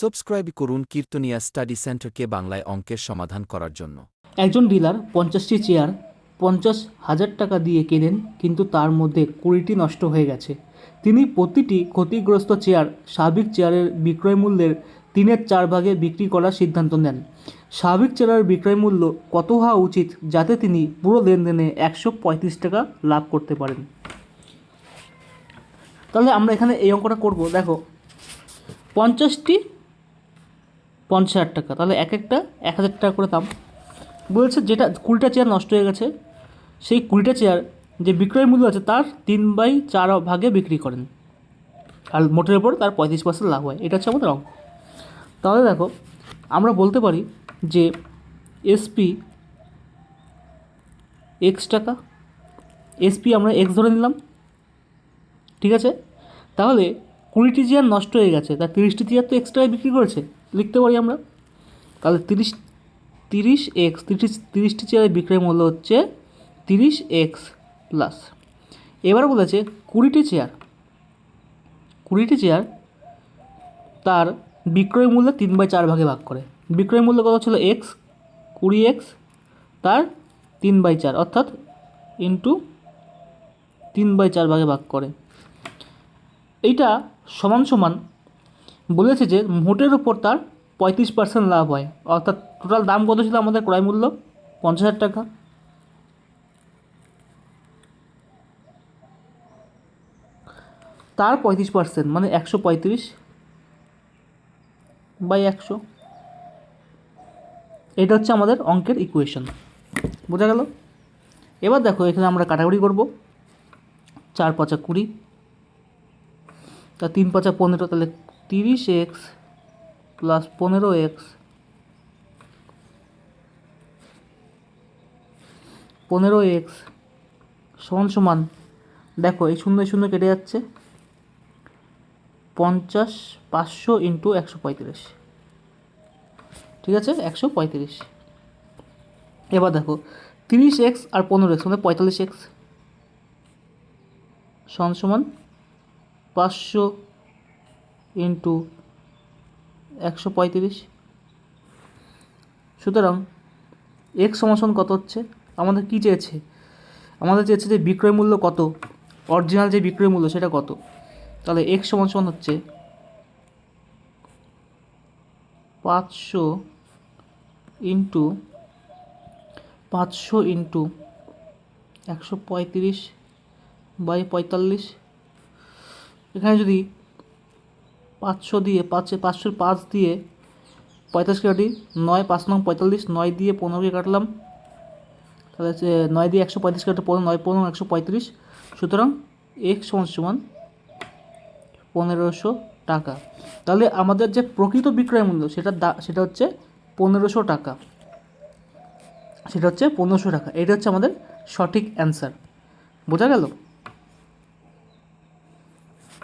Subscribe করুন কীর্তনিয়া study সেন্টারকে বাংলায় অঙ্কের সমাধান করার জন্য। একজন ডিলার পঞ্চাশটি চেয়ার পঞ্চাশ হাজার টাকা দিয়ে কেনেন, কিন্তু তার মধ্যে কুড়িটি নষ্ট হয়ে গেছে। তিনি প্রতিটি ক্ষতিগ্রস্ত চেয়ার স্বাভাবিক চেয়ারের বিক্রয় মূল্যের তিনের চার ভাগে বিক্রি করার সিদ্ধান্ত নেন। স্বাভাবিক চেয়ারের বিক্রয় মূল্য কত হওয়া উচিত যাতে তিনি পুরো লেনদেনে একশো পঁয়ত্রিশ টাকা লাভ করতে পারেন? তাহলে আমরা এখানে এই অঙ্কটা করব। দেখো, পঞ্চাশটি পঞ্চাশ হাজার টাকা। তাহলে এক একটা এক হাজার টাকা করে দাম। বলছে যেটা কুড়িটা চেয়ার নষ্ট হয়ে গেছে, সেই কুড়িটা চেয়ার যে বিক্রয় মূল্য আছে তার তিন বাই চার ভাগে বিক্রি করেন। আর মোটের ওপর তার পঁয়ত্রিশ পার্সেন্ট লাভ হয়। এটা হচ্ছে আমাদের অঙ্ক তাহলে দেখো, আমরা বলতে পারি যে এসপি এক্স টাকা এসপি আমরা এক্স ধরে নিলাম। ঠিক আছে? তাহলে কুড়িটি চেয়ার নষ্ট হয়ে গেছে। তার তিরিশটি চেয়ার তো এক্সট্রায় বিক্রি করেছে। লিখতে পারি আমরা? তাহলে তিরিশ তিরিশ এক্স, তিরিশ, তিরিশটি চেয়ারের বিক্রয় মূল্য হচ্ছে তিরিশ এক্স প্লাস। এবার বলেছে কুড়িটি চেয়ার কুড়িটি চেয়ার তার বিক্রয় মূল্য তিন বাই চার ভাগে ভাগ করে। বিক্রয় মূল্য কত ছিল? এক্স, কুড়ি এক্স তার তিন বাই চার, অর্থাৎ ইন্টু তিন বাই চার ভাগে ভাগ করে। এইটা সমান সমান বলেছে যে মোটের উপর তার পঁয়ত্রিশ পার্সেন্ট লাভ হয়। অর্থাৎ টোটাল দাম কত ছিল আমাদের ক্রয় মূল্য? পঞ্চাশ হাজার টাকা। তার পঁয়ত্রিশ পার্সেন্ট মানে একশো পঁয়ত্রিশ বাই একশো। এটা হচ্ছে আমাদের অঙ্কের ইকুয়েশন বোঝা গেল? এবার দেখো, এখানে আমরা কাটাকুটি করব। চার পাঁচা কুড়ি। তা তিন পাঁচা পনেরো, তাহলে তিরিশ এক্স প্লাস পনেরো এক্স পনেরো এক্স সমান সমান, দেখো এই শূন্য শূন্য কেটে যাচ্ছে, পঞ্চাশ পাঁচশো ইন্টু একশো পঁয়ত্রিশ, ঠিক আছে? একশো পঁয়ত্রিশ। এবার দেখো, তিরিশ এক্স আর পনেরো এক্স মানে পঁয়তাল্লিশ এক্স, সমান সমান পাঁচশো ইন্টু একশো পঁয়ত্রিশ। সুতরাং এক্স সমাসন কত হচ্ছে? আমাদের কী চেয়েছে? আমাদের চেয়েছে যে বিক্রয় মূল্য কত? অরিজিনাল যে বিক্রয় মূল্য সেটা কত? তাহলে এক্স সমান হচ্ছে পাঁচশো ইন্টু পাঁচশো ইন্টু একশো পঁয়ত্রিশ বাই পঁয়তাল্লিশ। এখানে যদি পাঁচশো দিয়ে পাঁচে, পাঁচশোর পাঁচ দিয়ে পঁয়তাল্লিশকে কাটি নয়, পাঁচ নং পঁয়তাল্লিশ, নয় দিয়ে পনেরোকে কাটলাম। তাহলে হচ্ছে নয় দিয়ে একশো পঁয়ত্রিশ কাটে পনেরো, নয় পনেরো, একশো পঁয়ত্রিশ। সুতরাং এক সমান সমান পনেরোশো টাকা। তাহলে আমাদের যে প্রকৃত বিক্রয় মূল্য, সেটা দা, সেটা হচ্ছে পনেরোশো টাকা। সেটা হচ্ছে পনেরোশো টাকা। এটা হচ্ছে আমাদের সঠিক অ্যান্সার। বোঝা গেল?